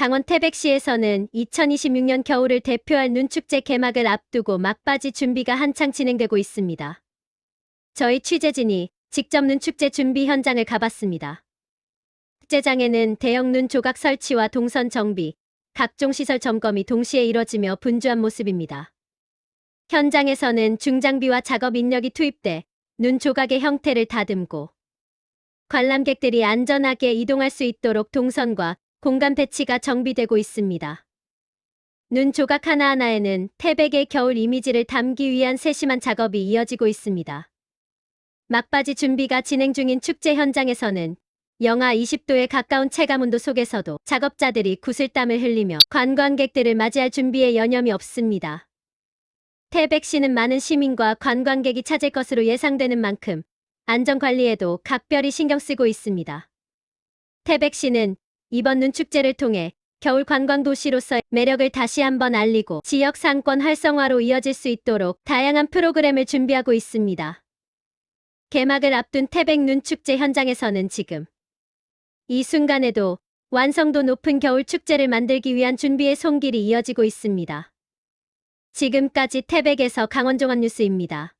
강원 태백시에서는 2026년 겨울을 대표할 눈축제 개막을 앞두고 막바지 준비가 한창 진행되고 있습니다. 저희 취재진이 직접 눈축제 준비 현장을 가봤습니다. 축제장에는 대형 눈 조각 설치와 동선 정비, 각종 시설 점검이 동시에 이뤄지며 분주한 모습입니다. 현장에서는 중장비와 작업 인력이 투입돼 눈 조각의 형태를 다듬고 관람객들이 안전하게 이동할 수 있도록 동선과 공간 배치가 정비되고 있습니다. 눈 조각 하나하나에는 태백의 겨울 이미지를 담기 위한 세심한 작업이 이어지고 있습니다. 막바지 준비가 진행 중인 축제 현장에서는 영하 20도에 가까운 체감온도 속에서도 작업자들이 구슬땀을 흘리며 관광객들을 맞이할 준비에 여념이 없습니다. 태백시는 많은 시민과 관광객이 찾을 것으로 예상되는 만큼 안전관리에도 각별히 신경 쓰고 있습니다. 태백시는 이번 눈축제를 통해 겨울 관광 도시로서의 매력을 다시 한번 알리고 지역 상권 활성화로 이어질 수 있도록 다양한 프로그램을 준비하고 있습니다. 개막을 앞둔 태백 눈축제 현장에서는 지금 이 순간에도 완성도 높은 겨울 축제를 만들기 위한 준비의 손길이 이어지고 있습니다. 지금까지 태백에서 강원종합 뉴스입니다.